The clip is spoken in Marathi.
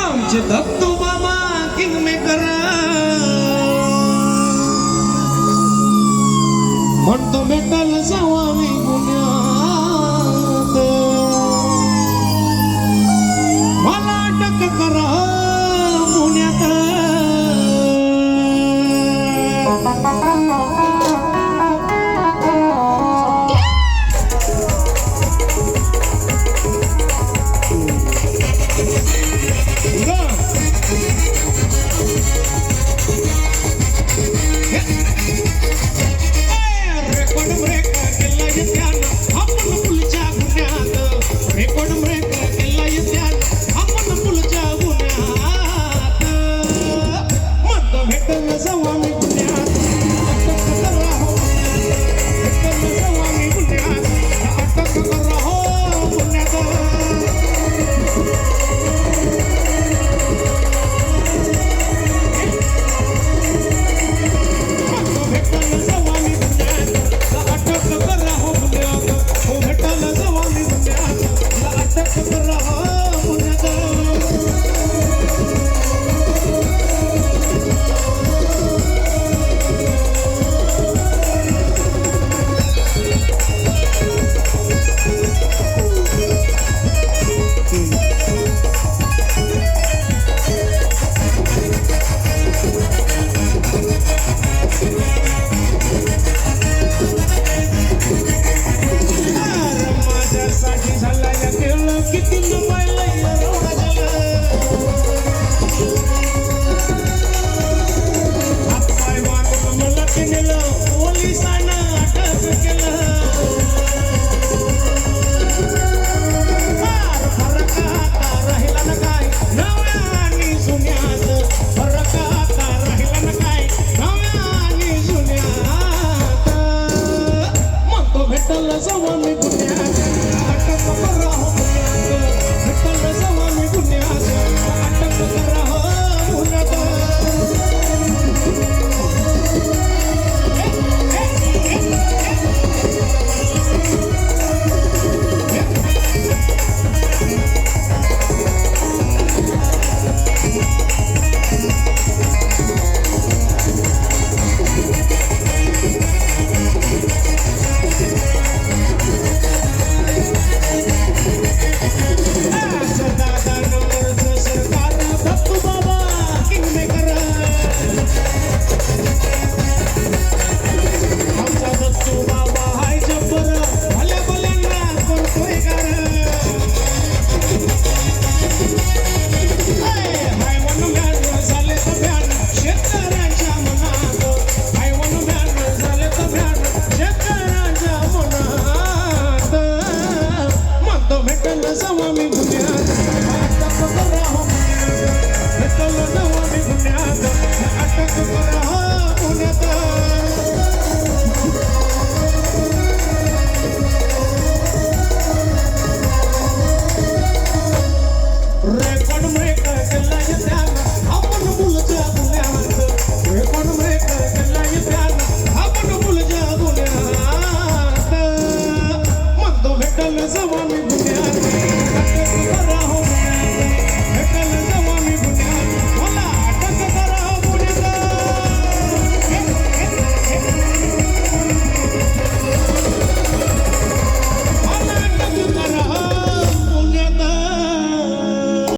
आमचे दत्तू बाबा किंग मेकर. म्हणतो भेटल जावा मी पुण्यात. Salah, salah, salah, salah, salah, salah, salah, salah, salah,